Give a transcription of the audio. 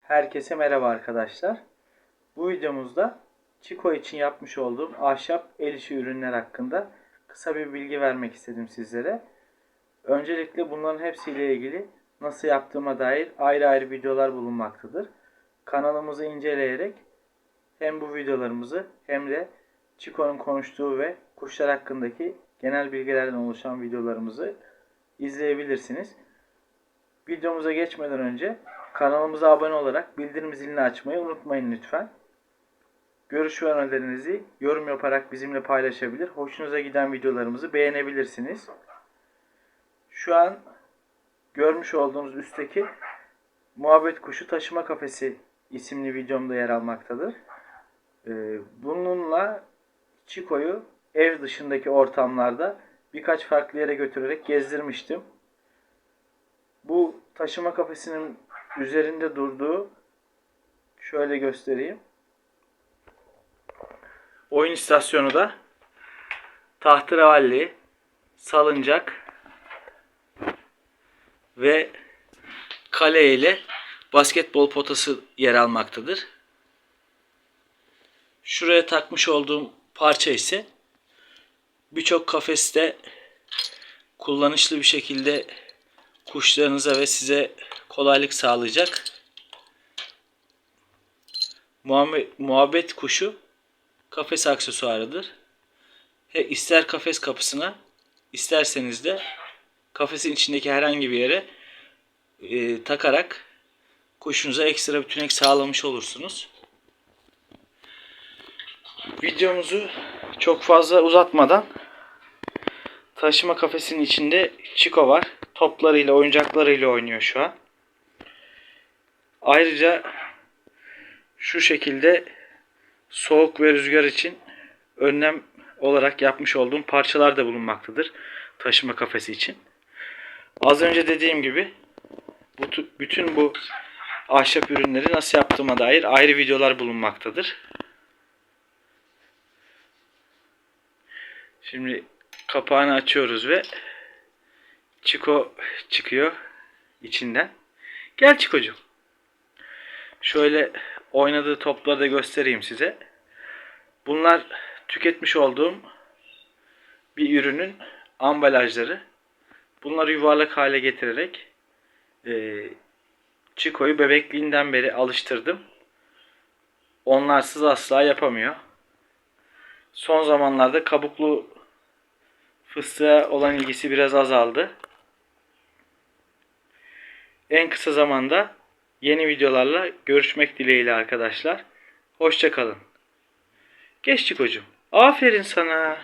Herkese merhaba arkadaşlar. Bu videomuzda Chico için yapmış olduğum ahşap el işi ürünler hakkında kısa bir bilgi vermek istedim sizlere. Öncelikle bunların hepsiyle ilgili nasıl yaptığıma dair ayrı ayrı videolar bulunmaktadır. Kanalımızı inceleyerek hem bu videolarımızı hem de Chico'nun konuştuğu ve kuşlar hakkındaki genel bilgilerden oluşan videolarımızı izleyebilirsiniz. Videomuza geçmeden önce kanalımıza abone olarak bildirim zilini açmayı unutmayın lütfen. Görüş ve önerilerinizi yorum yaparak bizimle paylaşabilir. Hoşunuza giden videolarımızı beğenebilirsiniz. Şu an görmüş olduğunuz üstteki Muhabbet Kuşu Taşıma Kafesi isimli videomda yer almaktadır. Ee, Bununla Chico'yu ev dışındaki ortamlarda birkaç farklı yere götürerek gezdirmiştim. Bu taşıma kafesinin üzerinde durduğu şöyle göstereyim. Oyun istasyonu da tahterevalli, salıncak ve kale ile basketbol potası yer almaktadır. Şuraya takmış olduğum parça ise birçok kafeste kullanışlı bir şekilde kuşlarınıza ve size kolaylık sağlayacak muhabbet kuşu kafes aksesuarıdır. He, ister kafes kapısına isterseniz de kafesin içindeki herhangi bir yere e, takarak kuşunuza ekstra bir tünek sağlamış olursunuz. Videomuzu çok fazla uzatmadan taşıma kafesinin içinde Chico var. Toplarıyla, oyuncaklarıyla oynuyor şu an. Ayrıca şu şekilde soğuk ve rüzgar için önlem olarak yapmış olduğum parçalar da bulunmaktadır taşıma kafesi için. Az önce dediğim gibi bütün bu ahşap ürünleri nasıl yaptığıma dair ayrı videolar bulunmaktadır. Şimdi kapağını açıyoruz ve Çiko çıkıyor içinden. Gel Çikocuğum. Şöyle oynadığı topları da göstereyim size. Bunlar tüketmiş olduğum bir ürünün ambalajları. Bunları yuvarlak hale getirerek e, Çiko'yu bebekliğinden beri alıştırdım. Onlarsız asla yapamıyor. Son zamanlarda kabuklu fıstığa olan ilgisi biraz azaldı. En kısa zamanda yeni videolarla görüşmek dileğiyle arkadaşlar. Hoşçakalın. Geç Çikocuğum. Aferin sana.